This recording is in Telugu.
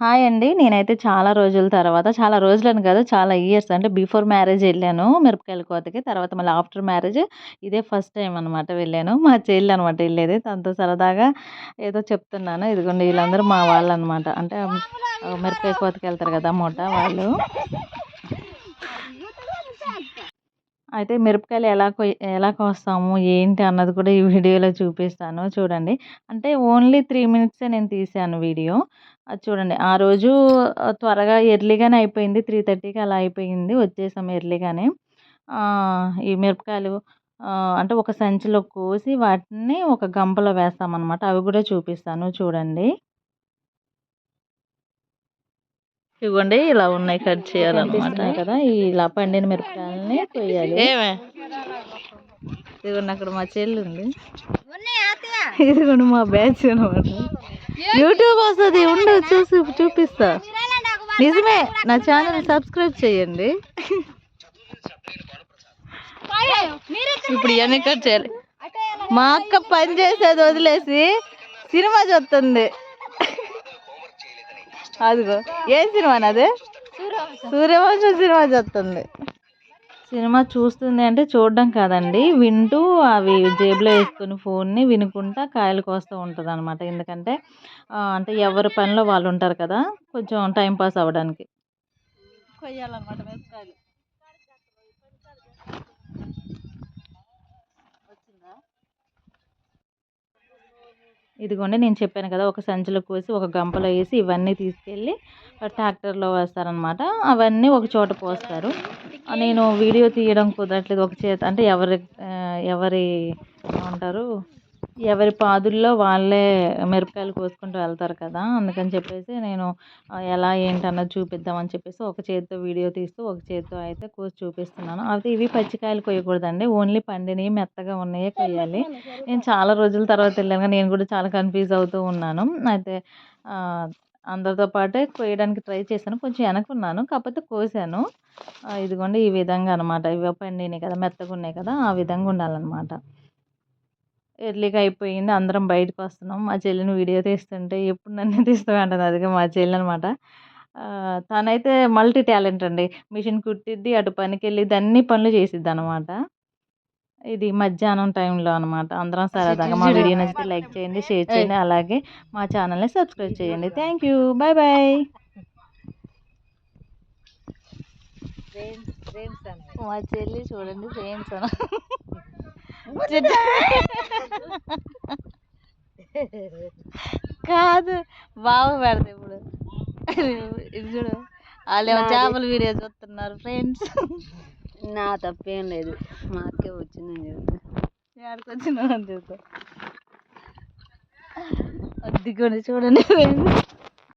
హాయ్ అండి. నేనైతే చాలా రోజుల తర్వాత చాలా రోజులను కాదు చాలా ఇయర్స్ అంటే బిఫోర్ మ్యారేజ్ వెళ్ళాను మిరపకాయల కోతకి. తర్వాత మళ్ళీ ఆఫ్టర్ మ్యారేజ్ ఇదే ఫస్ట్ టైం అనమాట వెళ్ళాను. మా చెల్లనమాట వెళ్ళేది తనతో సరదాగా ఏదో చెప్తున్నాను. ఇదిగోండి వీళ్ళందరూ మా వాళ్ళనమాట. అంటే మిరపకాయ కోతకి వెళ్తారు కదా! మూట వాళ్ళు. అయితే మిరపకాయలు ఎలా కో ఎలా కోస్తాము, ఏంటి అన్నది కూడా ఈ వీడియోలో చూపిస్తాను చూడండి. అంటే ఓన్లీ త్రీ మినిట్సే నేను తీశాను వీడియో. అది చూడండి. ఆ రోజు త్వరగా ఎర్లీగానే అయిపోయింది. 3:30కి అలా అయిపోయింది. వచ్చేసాం ఎర్లీగానే. ఈ మిరపకాయలు అంటే ఒక సంచిలో కోసి వాటిని ఒక గంపలో వేస్తామనమాట. అవి కూడా చూపిస్తాను చూడండి. ఇగోండి ఇలా ఉన్నాయి కట్. కనిపిస్తున్నాయి కదా! ఇలా పండిన మిరపకాయలని కొయ్యాలి. ఇదిగోండి అక్కడ మా చెల్లుంది. ఇదిగోండి మా బ్యాచ్ అనమాట. యూట్యూబ్ వస్తది. ఉండు చూసి చూపిస్తా. నిజమే. నా ఛానల్ సబ్స్క్రైబ్ చేయండి. ఇప్పుడు ఇయన్నీ కట్ చేయాలి. మా అక్క పని చేసేది వదిలేసి సినిమా చూస్తుంది. అదిగో ఏం సినిమా అది? సూర్యవంశం సినిమా చూస్తుంది. సినిమా చూస్తుంది అంటే చూడడం కాదండి. వింటూ అవి జేబులో వేసుకొని ఫోన్‌ని వినుకుంటా కాయలు కోస్తూ ఉంటదనమాట. ఎందుకంటే ఆహ్, అంటే ఎవరి పనిలో వాళ్ళు ఉంటారు కదా! కొంచెం టైం పాస్ అవ్వడానికి. మిరపకాయలు. ఇదిగోండి నేను చెప్పాను కదా! ఒక సంచిలో కోసి ఒక గంపలో వేసి ఇవన్నీ తీసుకెళ్ళి ట్రాక్టర్‌లో వేస్తారనమాట. అవన్నీ ఒక చోట పోస్తారు. నేను వీడియో తీయడం కుదరట్లేదు. ఒక చేత అంటే ఎవరి ఎవరి ఏమంటారు? ఎవరి పాదుల్లో వాళ్ళే మిరపకాయలు కోసుకుంటూ వెళ్తారు కదా! అందుకని చెప్పేసి నేను ఎలా ఏంటన్నది చూపిద్దామని చెప్పేసి ఒక చేతితో వీడియో తీస్తూ, ఒక చేతితో అయితే కోసి చూపిస్తున్నాను. అయితే ఇవి పచ్చికాయలు కొయ్యకూడదండి. ఓన్లీ పండినవి మెత్తగా ఉన్నాయే కొయ్యాలి. నేను చాలా రోజుల తర్వాత వెళ్ళాను నేను కూడా చాలా కన్‌ఫ్యూజ్ అవుతూ ఉన్నాను. అయితే అందరితో పాటే కొయ్యడానికి ట్రై చేశాను. కొంచెం వెనకున్నాను. కాకపోతే కోసాను. ఇదిగోండి ఈ విధంగా అనమాట. ఇవి పండినాయి కదా! మెత్తగున్నాయి కదా! ఆ విధంగా ఉండాలన్నమాట ఎర్లీగా అయిపోయింది. అందరం బయటకొస్తున్నాం. మా చెల్లిని వీడియో తీస్తుంటే ఎప్పుడు నన్నే తీస్తావే అంటది. అదిగో మా చెల్లనమాట. ఆహ్, తనైతే మల్టీ టాలెంట్ అండి. మిషన్ కుట్టిద్ది, అటు పనికెళ్ళిద్ది, అన్ని పనులు చేసిద్దనమాట. ఇది మధ్యాహ్నం టైంలో అనమాట. అందరం సరదాగా మా వీడియో నచ్చితే లైక్ చేయండి, షేర్ చేయండి. అలాగే మా ఛానల్‌ని సబ్స్క్రైబ్ చేయండి. Thank you. Bye bye. మా చెల్లి చూడండి ఫ్రేమ్స్ అన కాదు బావ పెడతా ఇప్పుడు. ఇది చూడు వాళ్ళేమో చేపల వీడియో చూస్తున్నారు ఫ్రెండ్స్ నా తప్పేం లేదు. మా అక్కే వచ్చిందని చెప్తా ఎక్కడికి వచ్చినావు అని చెప్తా అది కూడా చూడండి ఫ్రెండ్స్